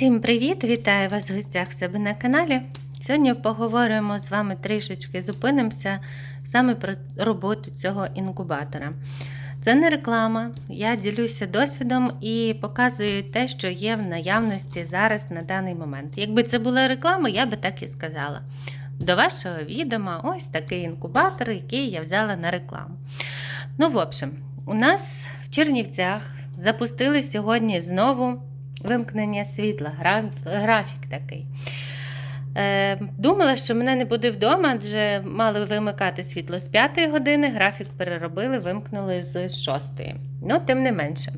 Всім привіт! Вітаю вас в гостях себе на каналі. Сьогодні поговоримо з вами трішечки, зупинимося саме про роботу цього інкубатора. Це не реклама, я ділюся досвідом і показую те, що є в наявності зараз на даний момент. Якби це була реклама, я би так і сказала. До вашого відома ось такий інкубатор, який я взяла на рекламу. Ну, в общем, у нас в Чернівцях запустили сьогодні знову вимкнення світла, графік такий. Е, думала, що мене не буде вдома, адже мали вимикати світло з 5 години, графік переробили, вимкнули з 6. Ну, тим не менше.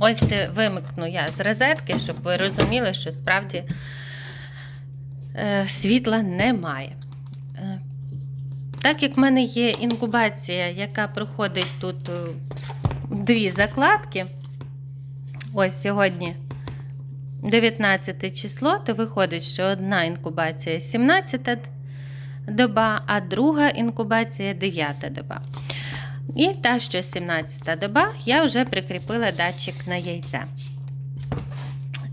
Ось е, вимикну я з розетки, щоб ви розуміли, що справді е, світла немає. Так як в мене є інкубація, яка проходить тут дві закладки, ось сьогодні 19 число, то виходить, що одна інкубація 17 доба, а друга інкубація 9 доба. І та, що 17 доба, я вже прикріпила датчик на яйце.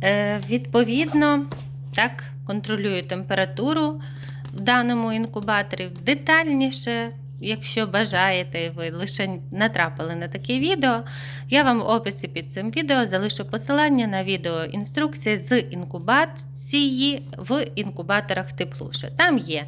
Е, відповідно, так, контролюю температуру в даному інкубаторі детальніше. Якщо бажаєте, ви лише натрапили на таке відео, я вам в описі під цим відео залишу посилання на відео інструкції з інкубації в інкубаторах теплуше. Там є,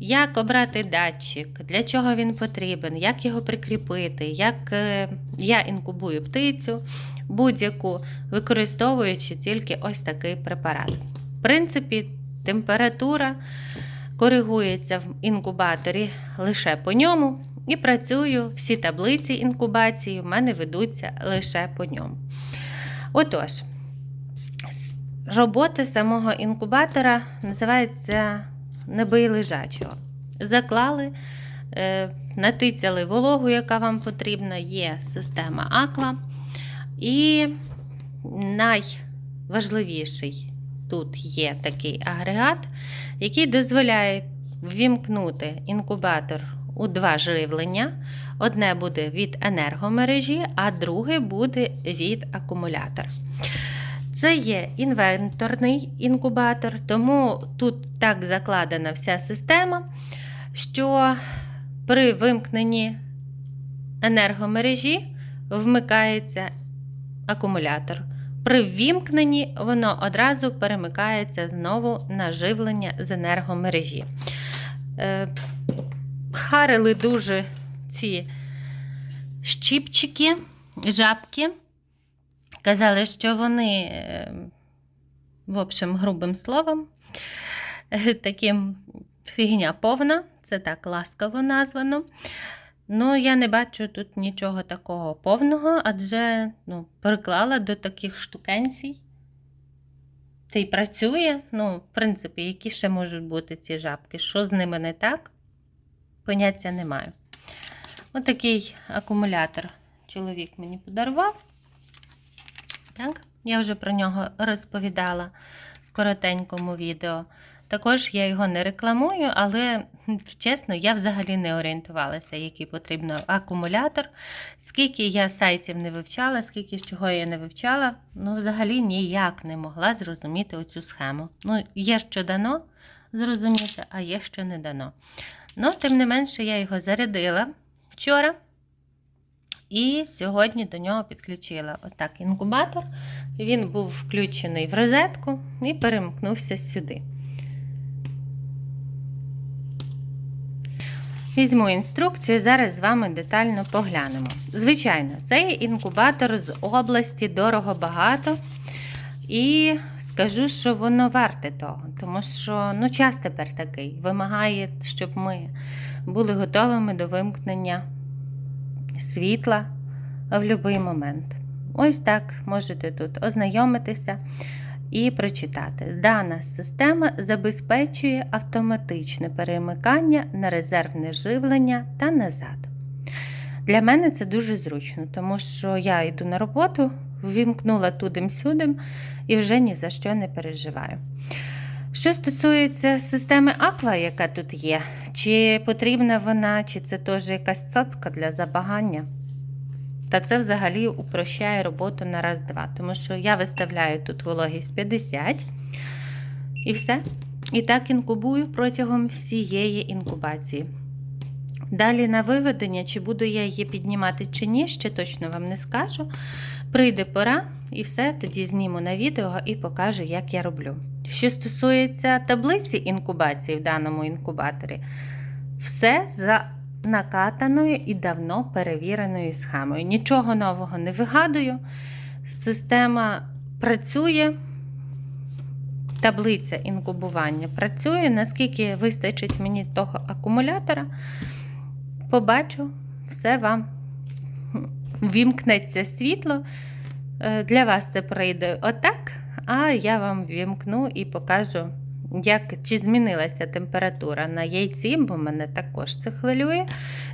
як обрати датчик, для чого він потрібен, як його прикріпити, як е, я інкубую птицю будь-яку, використовуючи тільки ось такий препарат. В принципі, температура коригується в інкубаторі лише по ньому. І працюю, всі таблиці інкубації в мене ведуться лише по ньому. Отож, робота самого інкубатора називається небий лежачого. Заклали, е, натицяли вологу, яка вам потрібна, є система Аква. І найважливіший тут є такий агрегат, який дозволяє ввімкнути інкубатор у два живлення. Одне буде від енергомережі, а друге буде від акумулятора. Це є інвенторний інкубатор, тому тут так закладена вся система, що при вимкненні енергомережі вмикається акумулятор. При ввімкненні воно одразу перемикається знову на живлення з енергомережі. Е, Харили дуже ці щіпчики, жабки. Казали, що вони, е, в общем, грубим словом, е, таким фігня повна, це так ласково названо. Ну, я не бачу тут нічого такого повного, адже ну, приклала до таких штукенцій. Та й працює. Ну, в принципі, які ще можуть бути ці жабки? Що з ними не так? Поняття не маю. Отакий акумулятор чоловік мені подарував. Так, я вже про нього розповідала в коротенькому відео. Також я його не рекламую, але чесно, я взагалі не орієнтувалася, який потрібен акумулятор. Скільки я сайтів не вивчала, скільки з чого я не вивчала, ну взагалі ніяк не могла зрозуміти оцю схему. Ну, є що дано зрозуміти, а є що не дано. Ну, тим не менше, я його зарядила вчора. І сьогодні до нього підключила отак інкубатор. Він був включений в розетку і перемкнувся сюди. Візьму інструкцію, зараз з вами детально поглянемо. Звичайно, цей інкубатор з області дорого багато. І скажу, що воно варте того, тому що ну, час тепер такий вимагає, щоб ми були готовими до вимкнення світла в будь-який момент. Ось так можете тут ознайомитися і прочитати. Дана система забезпечує автоматичне перемикання на резервне живлення та назад. Для мене це дуже зручно, тому що я йду на роботу, ввімкнула тудим-сюдим і вже ні за що не переживаю. Що стосується системи Aqua, яка тут є, чи потрібна вона, чи це теж якась цацка для забагання? Та це взагалі упрощає роботу на раз-два. Тому що я виставляю тут вологість 50 і все. І так інкубую протягом всієї інкубації. Далі на виведення, чи буду я її піднімати чи ні, ще точно вам не скажу. Прийде пора, і все, тоді зніму на відео і покажу, як я роблю. Що стосується таблиці інкубації в даному інкубаторі, все за накатаною і давно перевіреною схемою. Нічого нового не вигадую. Система працює, таблиця інкубування працює, наскільки вистачить мені того акумулятора, побачу, все вам вімкнеться світло. Е, Для вас це пройде отак, а я вам вімкну і покажу, як, чи змінилася температура на яйці, бо мене також це хвилює,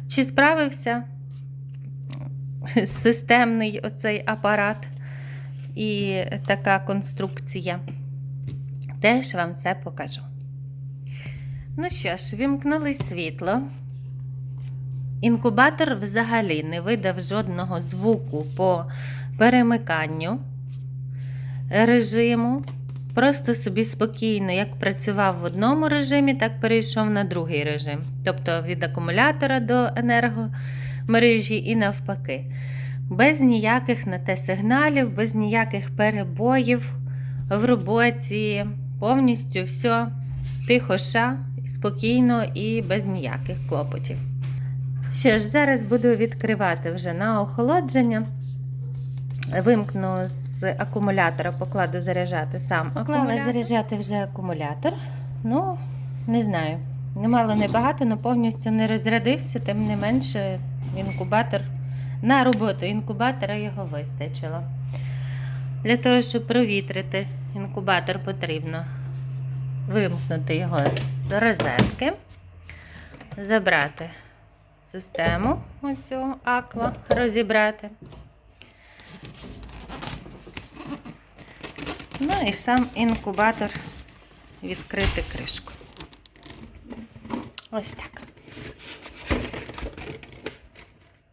чи справився системний оцей апарат і така конструкція. Теж вам це покажу. Ну що ж, вімкнули світло. Інкубатор взагалі не видав жодного звуку по перемиканню режиму. Просто собі спокійно, як працював в одному режимі, так перейшов на другий режим. Тобто від акумулятора до енергомережі і навпаки. Без ніяких на те сигналів, без ніяких перебоїв в роботі. Повністю все тихоша, спокійно і без ніяких клопотів. Що ж, зараз буду відкривати вже на охолодження. Вимкну з акумулятора, покладу заряджати сам. Поклала заряджати вже акумулятор. Ну, не знаю. Немало не багато, але повністю не розрядився, тим не менше інкубатор на роботу інкубатора його вистачило. Для того, щоб провітрити інкубатор, потрібно вимкнути його з розетки, забрати систему оцю аква, розібрати. Ну і сам інкубатор відкрити кришку. Ось так.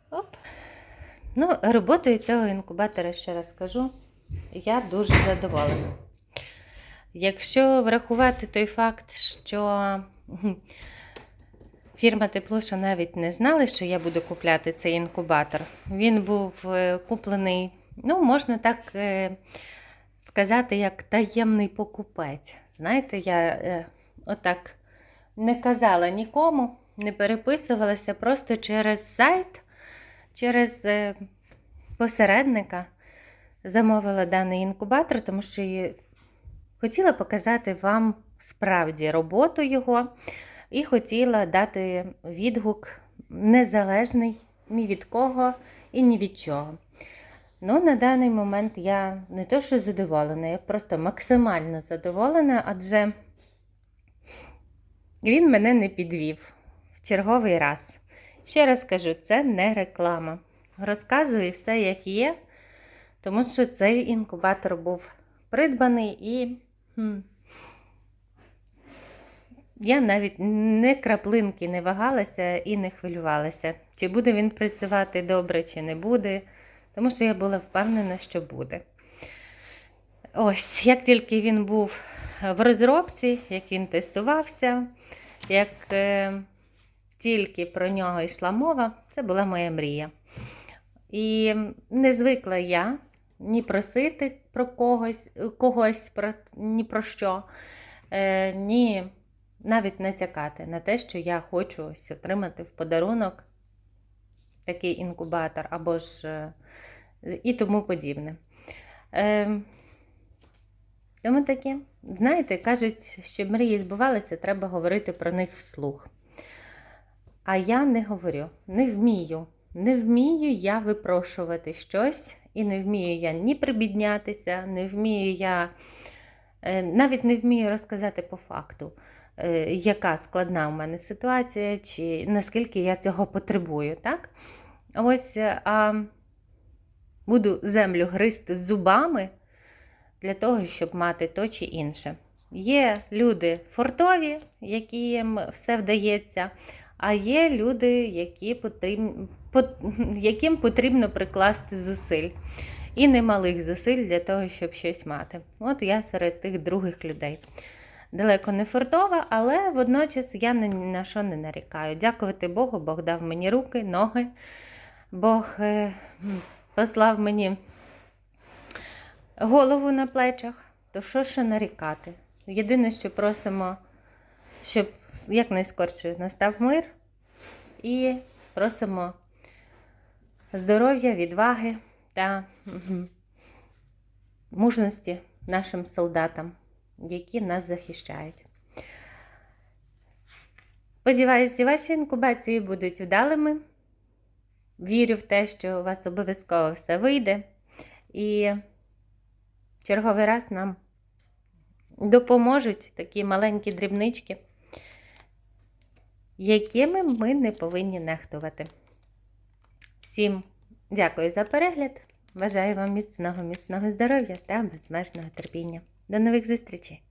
Оп. Ну, роботою цього інкубатора, ще раз скажу, я дуже задоволена. Якщо врахувати той факт, що фірма Теплуша навіть не знала, що я буду купляти цей інкубатор, він був е, куплений, ну, можна так е, сказати, як таємний покупець. Знаєте, я е, отак не казала нікому, не переписувалася просто через сайт, через е, посередника замовила даний інкубатор, тому що її хотіла показати вам справді роботу його і хотіла дати відгук незалежний ні від кого і ні від чого. Ну, на даний момент я не то, що задоволена, я просто максимально задоволена, адже він мене не підвів в черговий раз. Ще раз кажу, це не реклама. Розказую все, як є, тому що цей інкубатор був придбаний і я навіть не краплинки не вагалася і не хвилювалася, чи буде він працювати добре, чи не буде, тому що я була впевнена, що буде. Ось, як тільки він був в розробці, як він тестувався, як е, тільки про нього йшла мова, це була моя мрія. І не звикла я ні просити про когось, когось про, ні про що, е, ні навіть натякати на те, що я хочу ось отримати в подарунок такий інкубатор або ж е, і тому подібне. Е, тому таке, знаєте, кажуть, щоб мрії збувалися, треба говорити про них вслух. А я не говорю, не вмію. Не вмію я випрошувати щось, і не вмію я ні прибіднятися, не вмію я е, навіть не вмію розказати по факту, яка складна у мене ситуація, чи наскільки я цього потребую. так? Ось, е, а буду землю гризти зубами для того, щоб мати то чи інше. Є люди фортові, яким все вдається, а є люди, які потрібні, пот- яким потрібно прикласти зусиль. І немалих зусиль для того, щоб щось мати. От я серед тих других людей. Далеко не фортова, але водночас я ні на що не нарікаю. Дякувати Богу, Бог дав мені руки, ноги. Бог е, послав мені голову на плечах. То що ще нарікати? Єдине, що просимо, щоб якнайскорше настав мир, і просимо здоров'я, відваги та мужності нашим солдатам, які нас захищають. Сподіваюся, ваші інкубації будуть вдалими. Вірю в те, що у вас обов'язково все вийде. І черговий раз нам допоможуть такі маленькі дрібнички, якими ми не повинні нехтувати. Всім дякую за перегляд. Бажаю вам міцного, міцного здоров'я та безмежного терпіння. До нових зустрічей!